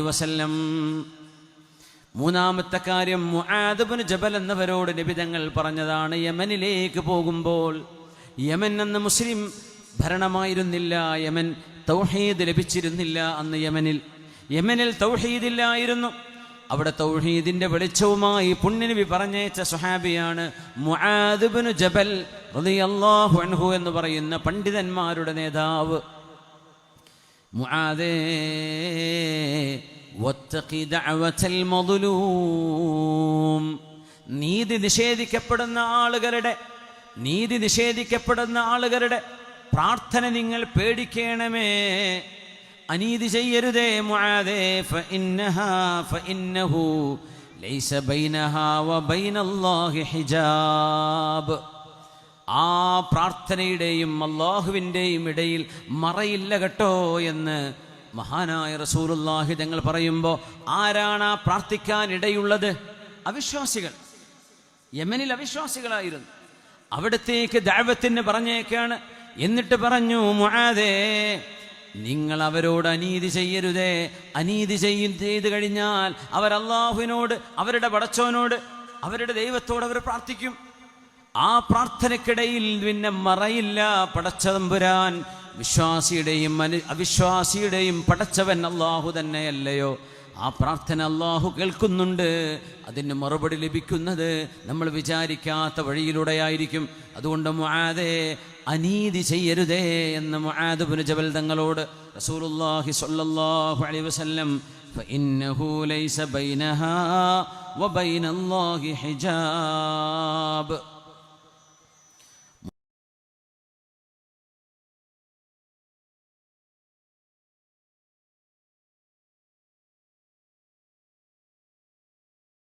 വസല്ലം. മൂന്നാമത്തെ കാര്യം മുആദബിന് ജബൽ എന്നവരോട് നിബിതങ്ങൾ പറഞ്ഞതാണ് യമനിലേക്ക് പോകുമ്പോൾ യമൻ എന്ന മുസ്ലിം ഭരണമായിരുന്നില്ല യമൻ തൗഹീദ് ലഭിച്ചിരുന്നില്ല അന്ന് യമനിൽ. യമനിൽ തൗഹീദില്ലായിരുന്നു. അവിടെ തൗഹീദിന്റെ വെളിച്ചവുമായി പുണ്യനബി പറഞ്ഞയച്ച സുഹാബിയാണ് മുആദബിന് ജബൽ അൻഹു എന്ന് പറയുന്ന പണ്ഡിതന്മാരുടെ നേതാവ്. മുആദേ വത്തഖി ദഅവതൽ മദ്ലൂം. നീതി നിഷേധിക്കപ്പെടുന്ന ആളുകളുടെ നീതി നിഷേധിക്കപ്പെടുന്ന ആളുകളുടെ പ്രാർത്ഥന നിങ്ങൾ പേടിക്കണമേ. അനീതി ചെയ്യരുതേ മുആദേ ഫഇന്നഹാ ഫഇന്നഹു ലൈസ ബൈനഹാ വബൈനല്ലാഹി ഹിജാബ്. ആ പ്രാർത്ഥനയുടെയും അള്ളാഹുവിന്റെയും ഇടയിൽ മറയില്ല കേട്ടോ എന്ന് മഹാനായ റസൂലുള്ളാഹി തങ്ങൾ പറയുമ്പോൾ ആരാണ് ആ പ്രാർത്ഥിക്കാൻ ഇടയുള്ളത്? അവിശ്വാസികൾ. യമനിൽ അവിശ്വാസികളായിരുന്നു. അവിടത്തേക്ക് ദൈവത്തിന് പറഞ്ഞേക്കാണ്. എന്നിട്ട് പറഞ്ഞു മുആദേ നിങ്ങൾ അവരോട് അനീതി ചെയ്യരുതേ. അനീതി ചെയ്യും ചെയ്ത് കഴിഞ്ഞാൽ അവർ അള്ളാഹുവിനോട് അവരുടെ പടച്ചോനോട് അവരുടെ ദൈവത്തോട് അവർ പ്രാർത്ഥിക്കും. ആ പ്രാർത്ഥനയ്ക്കിടയിൽ പിന്നെ മറയില്ല പടച്ചതമ്പുരാൻ. വിശ്വാസിയുടെയും അനു അവിശ്വാസിയുടെയും പടച്ചവൻ അള്ളാഹു തന്നെയല്ലയോ? ആ പ്രാർത്ഥന അള്ളാഹു കേൾക്കുന്നുണ്ട്. അതിന് മറുപടി ലഭിക്കുന്നത് നമ്മൾ വിചാരിക്കാത്ത വഴിയിലൂടെയായിരിക്കും അതുകൊണ്ട് മുആാദേ അനീതി ചെയ്യരുതേ എന്ന് മുആാദുബിന് ജബൽ തങ്ങളോട് റസൂലുള്ളാഹി സ്വല്ലല്ലാഹു അലൈഹി വസല്ലം ബൈനഹാ വബൈനല്ലാഹി ഹിജാബ്.